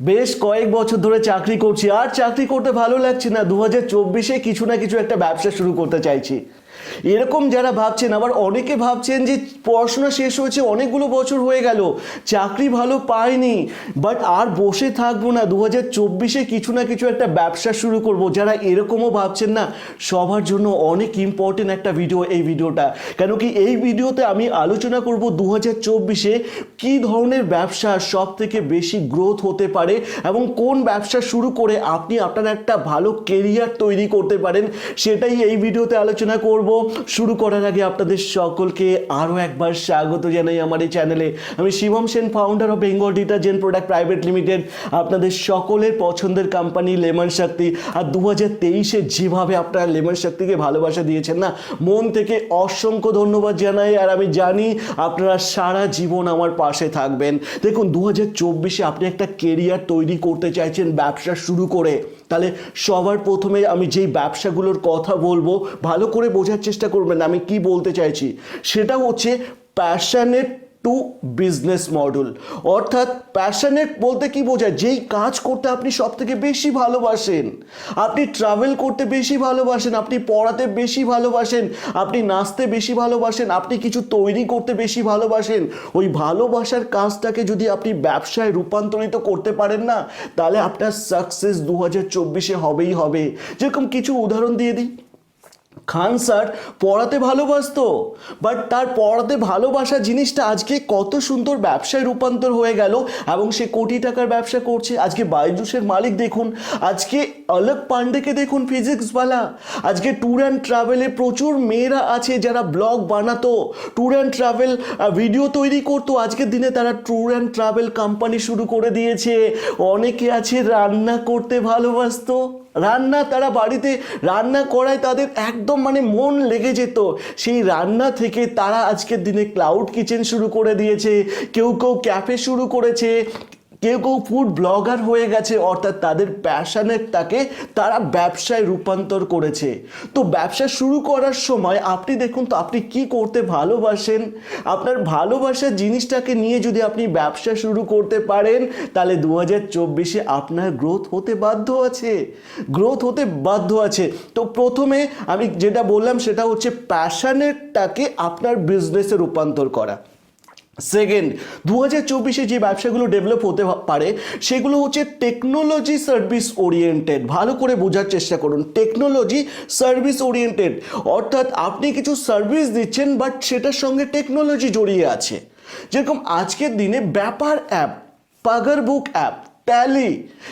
বেশ কয়েক বছর ধরে চাকরি করছি, আর চাকরি করতে ভালো লাগছে না। দু হাজার চব্বিশে কিছু না কিছু একটা ব্যবসা শুরু করতে চাইছি। এরকম যারা ভাবছেন, আবার অনেকে ভাবছেন যে পড়াশোনা শেষ হয়েছে, অনেকগুলো বছর হয়ে গেল, চাকরি ভালো পায়নি বাট আর বসে থাকব না। দু হাজার চব্বিশে কিছু না কিছু একটা ব্যবসা শুরু করব। যারা এরকমও ভাবছেন না, সবার জন্য অনেক ইম্পর্টেন্ট একটা ভিডিও এই ভিডিওটা। কেন কি এই ভিডিওতে আমি আলোচনা করব দু হাজার চব্বিশে কী ধরনের ব্যবসা সব থেকে বেশি গ্রোথ হতে পারে এবং কোন ব্যবসা শুরু করে আপনি আপনার একটা ভালো কেরিয়ার তৈরি করতে পারেন, সেটাই এই ভিডিওতে আলোচনা করব। শুরু করার আগে আপনাদের সকলকে আরও একবার স্বাগত জানাই আমার এই চ্যানেলে। আমি Shivam Sen founder of Bengal detergent product private limited আপনাদের সকলের পছন্দের কোম্পানি লেমন শক্তি আর দু হাজার তেইশে যেভাবে আপনারা লেমন শক্তিকে ভালোবাসা দিয়েছেন না, মন থেকে অসংখ্য ধন্যবাদ জানাই। আর আমি জানি আপনারা সারা জীবন আমার পাশে থাকবেন। দেখুন দু হাজার চব্বিশে আপনি একটা কেরিয়ার তৈরি করতে চাইছেন, ব্যবসা শুরু করে। তাহলে সবার প্রথমে আমি যেই ব্যবসাগুলোর কথা বলব, ভালো করে বোঝার চেষ্টা করবেন আমি কি বলতে চাইছি। সেটা হচ্ছে প্যাশনেট টু বিজনেস মডেল। অর্থাৎ প্যাশনেট বলতে কি বোঝায়? যেই কাজ করতে আপনি সব থেকে বেশি ভালোবাসেন। আপনি ট্রাভেল করতে বেশি ভালোবাসেন, আপনি পড়াতে বেশি ভালোবাসেন, আপনি নাচতে বেশি ভালোবাসেন, আপনি কিছু তৈরি করতে বেশি ভালোবাসেন, ওই ভালোবাসার কাজটাকে যদি আপনি ব্যবসায় রূপান্তরিত করতে পারেন না, তাহলে আপনার সাকসেস দু হাজার চব্বিশে হবেই হবে। যেরকম কিছু উদাহরণ দিয়ে দিই। খান স্যার পড়াতে ভালোবাসত। বাট তার পড়াতে ভালোবাসা জিনিসটা আজকে কত সুন্দর ব্যবসায় রূপান্তর হয়ে গেল এবং সে কোটি টাকার ব্যবসা করছে। আজকে বাইজুসের মালিক দেখুন, আজকে অলক পান্ডেকে দেখুন ফিজিক্সওয়ালা আজকে ট্যুর অ্যান্ড ট্রাভেলে প্রচুর মেয়েরা আছে যারা ব্লগ বানাতো ট্যুর অ্যান্ড ট্রাভেল ভিডিও তৈরি করতো আজকের দিনে তারা ট্যুর অ্যান্ড ট্রাভেল কোম্পানি শুরু করে দিয়েছে অনেকে আছে রান্না করতে ভালোবাসতো রান্না তারা বাড়িতে রান্না করায় তাদের একদম মানে মন লেগে যেত সেই রান্না থেকে তারা আজকের দিনে ক্লাউড কিচেন শুরু করে দিয়েছে। কেউ কেউ ক্যাফে শুরু করেছে। কেউ কেউ ফুড ব্লগার হয়ে গেছে, অর্থাৎ তাদের প্যাশনেরটাকে তারা ব্যবসায় রূপান্তর করেছে। তো ব্যবসা শুরু করার সময় আপনি দেখুন তো আপনি কি করতে ভালোবাসেন? আপনার ভালোবাসার জিনিসটাকে নিয়ে যদি আপনি ব্যবসা শুরু করতে পারেন, তাহলে দু হাজার চব্বিশে আপনার গ্রোথ হতে বাধ্য আছে। গ্রোথ হতে বাধ্য আছে। তো প্রথমে আমি যেটা বললাম সেটা হচ্ছে প্যাশনেরটাকে আপনার বিজনেসে রূপান্তর করা। সেকেন্ড দু হাজার চব্বিশে যে ব্যবসাগুলো ডেভেলপ হতে পারে, সেগুলো হচ্ছে টেকনোলজি সার্ভিস ওরিয়েন্টেড ভালো করে বোঝার চেষ্টা করুন। টেকনোলজি সার্ভিস ওরিয়েন্টেড অর্থাৎ আপনি কিছু সার্ভিস দিচ্ছেন বাট সেটার সঙ্গে টেকনোলজি জড়িয়ে আছে। যেরকম আজকের দিনে ব্যাপার অ্যাপ পাগার বুক অ্যাপ ট্যালি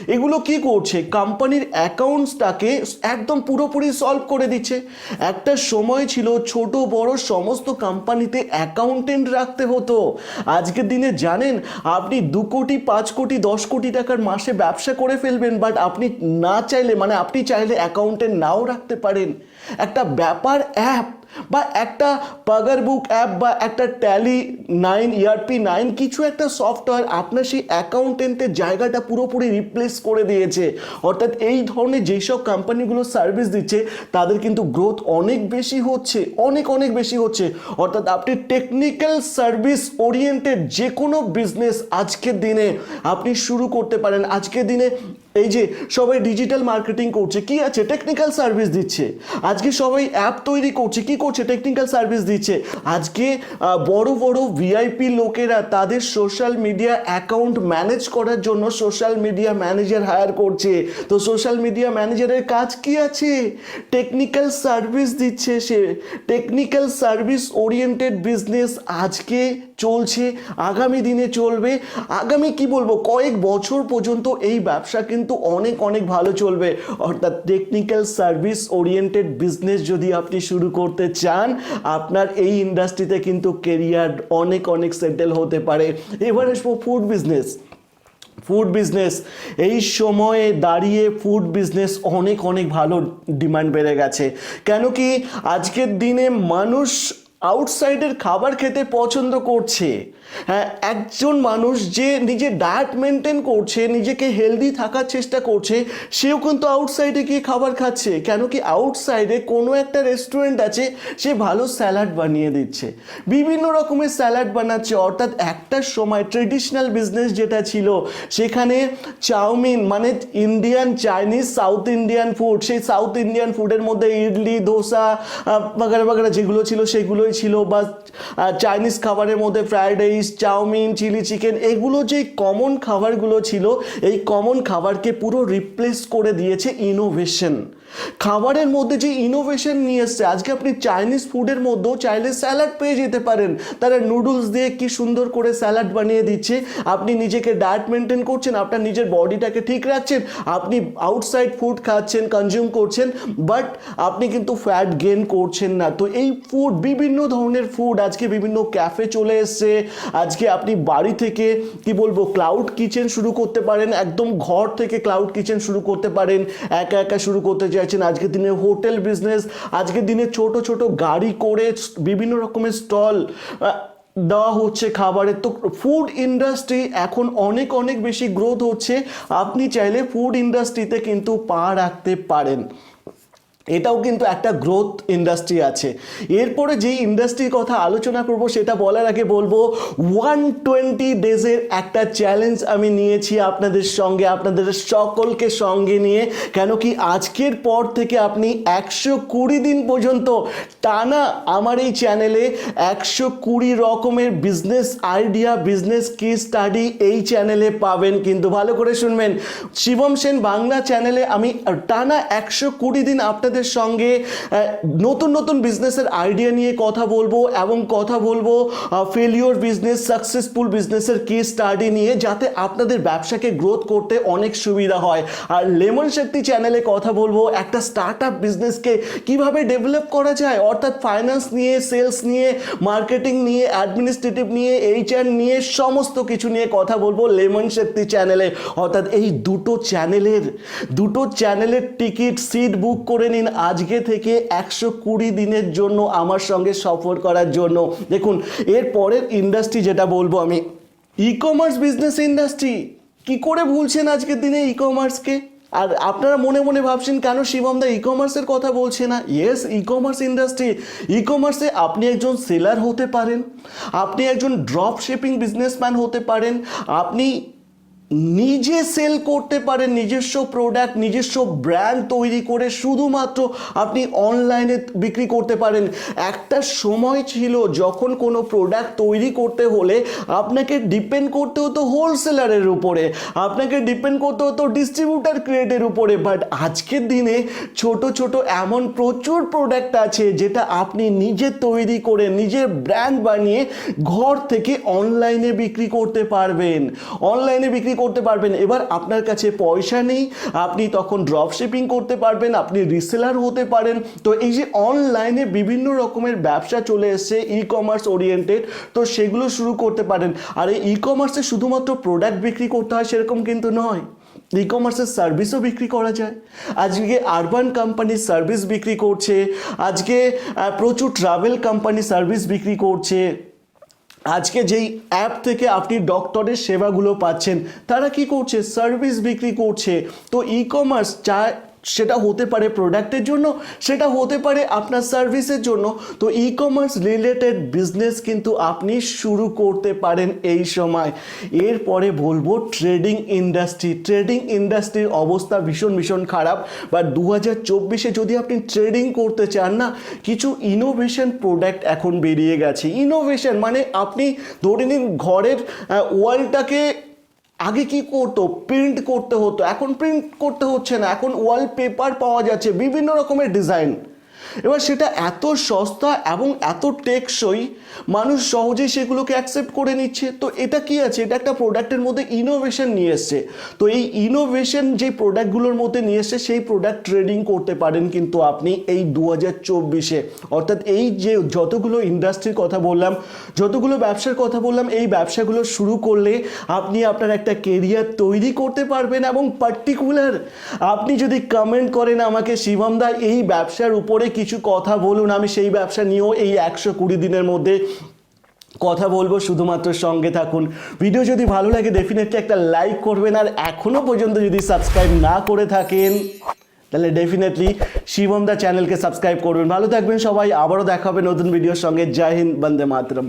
এগুলো কি করছে? কোম্পানির অ্যাকাউন্টসটাকে একদম পুরোপুরি সলভ করে দিচ্ছে। একটা সময় ছিল ছোট, বড়, সমস্ত কোম্পানিতে অ্যাকাউন্টেন্ট রাখতে হতো। আজকের দিনে জানেন, আপনি দু কোটি, পাঁচ কোটি, দশ কোটি টাকার মাসে ব্যবসা করে ফেলবেন বাট আপনি না চাইলে মানে আপনি চাইলে অ্যাকাউন্টেন্ট নাও রাখতে পারেন। একটা ব্যাপার অ্যাপ বা একটা পাগার বুক অ্যাপ বা একটা ট্যালি নাইন ইআরপি নাইন কিছু একটা সফটওয়্যার আপনার সেই অ্যাকাউন্টেন্টের জায়গাটা পুরোপুরি রিপ্লেস করে দিয়েছে। অর্থাৎ এই ধরনের যেসব কোম্পানিগুলো সার্ভিস দিচ্ছে, তাদের কিন্তু গ্রোথ অনেক বেশি হচ্ছে, অনেক অনেক বেশি হচ্ছে। অর্থাৎ আপনি টেকনিক্যাল সার্ভিস ওরিয়েন্টেড যে কোনো বিজনেস আজকের দিনে আপনি শুরু করতে পারেন। আজকের দিনে এই যে সবাই ডিজিটাল মার্কেটিং করছে, কি আছে? টেকনিক্যাল সার্ভিস দিচ্ছে। আজকে সবাই অ্যাপ তৈরি করছে, কি করছে? টেকনিক্যাল সার্ভিস দিচ্ছে। আজকে বড় বড় ভিআইপি লোকেরা তাদের সোশ্যাল মিডিয়া অ্যাকাউন্ট ম্যানেজ করার জন্য সোশ্যাল মিডিয়া ম্যানেজার হায়ার করছে। তো সোশ্যাল মিডিয়া ম্যানেজারের কাজ কি আছে? টেকনিক্যাল সার্ভিস দিচ্ছে সে। টেকনিক্যাল সার্ভিস ওরিয়েন্টেড বিজনেস আজকে চলছে, আগামী দিনে চলবে। আগামী কি বলব, কয়েক বছর পর্যন্ত এই ব্যবসা কিন্তু অনেক অনেক ভালো চলবে। অর্থাৎ টেকনিক্যাল সার্ভিস ওরিয়েন্টেড বিজনেস যদি আপনি শুরু করতে চান, আপনার এই ইন্ডাস্ট্রিতে কিন্তু কেরিয়ার অনেক অনেক সেটেল হতে পারে। এবার আসব ফুড বিজনেস ফুড বিজনেস এই সময়ে দাঁড়িয়ে ফুড বিজনেস অনেক অনেক ভালো ডিমান্ড বেড়ে গেছে। কেন কি, আজকের দিনে মানুষ আউটসাইডের খাবার খেতে পছন্দ করছে। হ্যাঁ একজন মানুষ যে নিজের ডায়েট মেনটেন করছে, নিজেকে হেলদি থাকার চেষ্টা করছে, সেও কিন্তু আউটসাইডে গিয়ে খাবার খাচ্ছে। কেন কি আউটসাইডে কোনো একটা রেস্টুরেন্ট আছে, সে ভালো স্যালাড বানিয়ে দিচ্ছে। বিভিন্ন রকমের স্যালাড বানাচ্ছে, অর্থাৎ একটা সময় ট্রেডিশনাল বিজনেস যেটা ছিল, সেখানে চাউমিন মানে Indian Chinese south Indian food সেই সাউথ ইন্ডিয়ান ফুডের মধ্যে ইডলি ধোসা বাগারা বাগারা যেগুলো ছিল, সেগুলোই ছিল বা চাইনিজ খাবারের মধ্যে fried rice chowmein chilli chicken এগুলো যে কমন খাবারগুলো ছিল, এই কমন খাবারকে পুরো রিপ্লেস করে দিয়েছে ইনোভেশন খাবারের মধ্যে যে ইনোভেশন নিয়ে এসছে, আজকে আপনি চাইনিজ ফুডের মধ্যেও চাইলে স্যালাড পেয়ে যেতে পারেন। তারা নুডলস দিয়ে কি সুন্দর করে স্যালাড বানিয়ে দিচ্ছে। আপনি নিজেকে ডায়েট মেনটেন করছেন, আপনার নিজের বডিটাকে ঠিক রাখছেন, আপনি আউটসাইড ফুড খাচ্ছেন কনজিউম করছেন বাট আপনি কিন্তু ফ্যাট গেন করছেন না। তো এই ফুড বিভিন্ন ধরনের ফুড আজকে বিভিন্ন ক্যাফে চলে এসছে। আজকে আপনি বাড়ি থেকে, কি বলব ক্লাউড কিচেন শুরু করতে পারেন, একদম ঘর থেকে ক্লাউড কিচেন শুরু করতে পারেন, একা একা শুরু করতে চাইছেন আজকের দিনে হোটেল বিজনেস, আজকের দিনে ছোট ছোট গাড়ি করে বিভিন্ন রকমের স্টল দেওয়া হচ্ছে খাবারের। তো ফুড ইন্ডাস্ট্রি এখন অনেক অনেক বেশি গ্রোথ হচ্ছে। আপনি চাইলে ফুড ইন্ডাস্ট্রিতে কিন্তু পা রাখতে পারেন। এটাও কিন্তু একটা গ্রোথ ইন্ডাস্ট্রি আছে। এরপরে যেই ইন্ডাস্ট্রির কথা আলোচনা করব, সেটা বলার আগে বলব ওয়ান টোয়েন্টি ডেজের একটা চ্যালেঞ্জ আমি নিয়েছি আপনাদের সঙ্গে, আপনাদের সকলকে সঙ্গে নিয়ে। কেন কি আজকের পর থেকে আপনি একশো কুড়ি দিন পর্যন্ত টানা আমার এই চ্যানেলে একশো কুড়ি রকমের বিজনেস আইডিয়া বিজনেস কি স্টাডি এই চ্যানেলে পাবেন। কিন্তু ভালো করে শুনবেন, শিবম সেন বাংলা চ্যানেলে আমি টানা একশো কুড়ি দিন আপনাদের সঙ্গে নতুন নতুন বিজনেসের আইডিয়া নিয়ে কথা বলব এবং কথা বলব ফেলিওর বিজনেস সাকসেসফুল বিজনেসের কি স্টাডি নিয়ে যাতে আপনাদের ব্যবসাকে গ্রোথ করতে অনেক সুবিধা হয়। আর লেমন শক্তি চ্যানেলে কথা বলব, একটা স্টার্ট আপ বিজনেসকে কীভাবে ডেভেলপ করা যায়, অর্থাৎ ফাইন্যান্স নিয়ে সেলস নিয়ে মার্কেটিং নিয়ে অ্যাডমিনিস্ট্রেটিভ নিয়ে এইচআর নিয়ে, সমস্ত কিছু নিয়ে কথা বলব লেমন শক্তি চ্যানেলে অর্থাৎ এই দুটো চ্যানেলের দুটো চ্যানেলের টিকিট সিট বুক করে নিন। আজকে থেকে একশো কুড়ি দিনের জন্য আমার সঙ্গে সফর করার জন্য। দেখুন, এর পরের ইন্ডাস্ট্রি যেটা বলব আমি ই কমার্স বিজনেস ইন্ডাস্ট্রি কি করে ভুলছেন আজকের দিনে ই কমার্সকে আর আপনারা মনে মনে ভাবছেন, কেন শিবম দা ই কমার্সের কথা বলছে না? Yes e commerce industry e কমার্সে আপনি একজন সেলার হতে পারেন, আপনি একজন ড্রপ শিপিং বিজনেসম্যান হতে পারেন, আপনি নিজে সেল করতে পারেন, নিজস্ব প্রোডাক্ট নিজস্ব ব্র্যান্ড তৈরি করে শুধুমাত্র আপনি অনলাইনে বিক্রি করতে পারেন। একটা সময় ছিল যখন কোনো প্রোডাক্ট তৈরি করতে হলে আপনাকে ডিপেন্ড করতে হতো হোলসেলারের উপরে, আপনাকে ডিপেন্ড করতে হতো ডিস্ট্রিবিউটার ক্রিয়েটের উপরে। বাট আজকের দিনে ছোট ছোট এমন প্রচুর প্রোডাক্ট আছে যেটা আপনি নিজে তৈরি করে নিজের ব্র্যান্ড বানিয়ে ঘর থেকে অনলাইনে বিক্রি করতে পারবেন। অনলাইনে বিক্রি করতে পারবেন। এবার আপনার কাছে পয়সা নেই, আপনি তখন ড্রপ শিপিং করতে পারবেন, আপনি রিসেলার হতে পারেন। তো এই যে অনলাইনে বিভিন্ন রকমের ব্যবসা চলে এসছে ই কমার্স ওরিয়েন্টেড তো সেগুলো শুরু করতে পারেন। আর এই ই কমার্সে শুধুমাত্র প্রোডাক্ট বিক্রি করতে হয় সেরকম কিন্তু নয়। ই কমার্সের সার্ভিসও বিক্রি করা যায়। আজকে আরবান কোম্পানি সার্ভিস বিক্রি করছে, আজকে প্রচুর ট্রাভেল কোম্পানি সার্ভিস বিক্রি করছে। আজকে যেই অ্যাপ থেকে আপনি ডক্টরের সেবাগুলো পাচ্ছেন, তারা কি করছে? সার্ভিস বিক্রি করছে। তো ই কমার্স চায় সেটা হতে পারে প্রোডাক্টের জন্য, সেটা হতে পারে আপনার সার্ভিসের জন্য। তো ই কমার্স রিলেটেড বিজনেস কিন্তু আপনি শুরু করতে পারেন এই সময়। এরপরে বলব ট্রেডিং ইন্ডাস্ট্রি ট্রেডিং ইন্ডাস্ট্রির অবস্থা ভীষণ ভীষণ খারাপ। বা দু হাজার চব্বিশে যদি আপনি ট্রেডিং করতে চান না, কিছু ইনোভেশন প্রোডাক্ট এখন বেরিয়ে গেছে। ইনোভেশন মানে আপনি ধরে নিন ঘরের ওয়ালটাকে আগে কি করতো? প্রিন্ট করতে হতো। এখন প্রিন্ট করতে হচ্ছে না। এখন ওয়ালপেপার পাওয়া যাচ্ছে। বিভিন্ন রকমের ডিজাইন এবার সেটা এত সস্তা এবং এত টেকসই, মানুষ সহজেই সেগুলোকে অ্যাকসেপ্ট করে নিচ্ছে। তো এটা কি আছে? এটা একটা প্রোডাক্টের মধ্যে ইনোভেশন নিয়ে এসছে। তো এই ইনোভেশন যে প্রোডাক্টগুলোর মধ্যে নিয়ে এসছে, সেই প্রোডাক্ট ট্রেডিং করতে পারেন কিন্তু আপনি এই দু হাজার চব্বিশে। অর্থাৎ এই যে যতগুলো ইন্ডাস্ট্রির কথা বললাম, যতগুলো ব্যবসার কথা বললাম, এই ব্যবসাগুলো শুরু করলে আপনি আপনার একটা কেরিয়ার তৈরি করতে পারবেন এবং পার্টিকুলার আপনি যদি কমেন্ট করেন আমাকে, শিবম দা, এই ব্যবসার উপরে কিছু কথা বলুন, আমি সেই ব্যবসা নিয়েও এই একশো কুড়ি দিনের মধ্যে কথা বলব, শুধুমাত্র সঙ্গে থাকুন। ভিডিও যদি ভালো লাগে ডেফিনেটলি একটা লাইক করবেন, আর এখনও পর্যন্ত যদি সাবস্ক্রাইব না করে থাকেন, তাহলে ডেফিনেটলি শিবম দা চ্যানেলকে সাবস্ক্রাইব করবেন। ভালো থাকবেন সবাই, আবারও দেখা হবে নতুন ভিডিওর সঙ্গে। জয় হিন্দ, বন্দে মাতরম।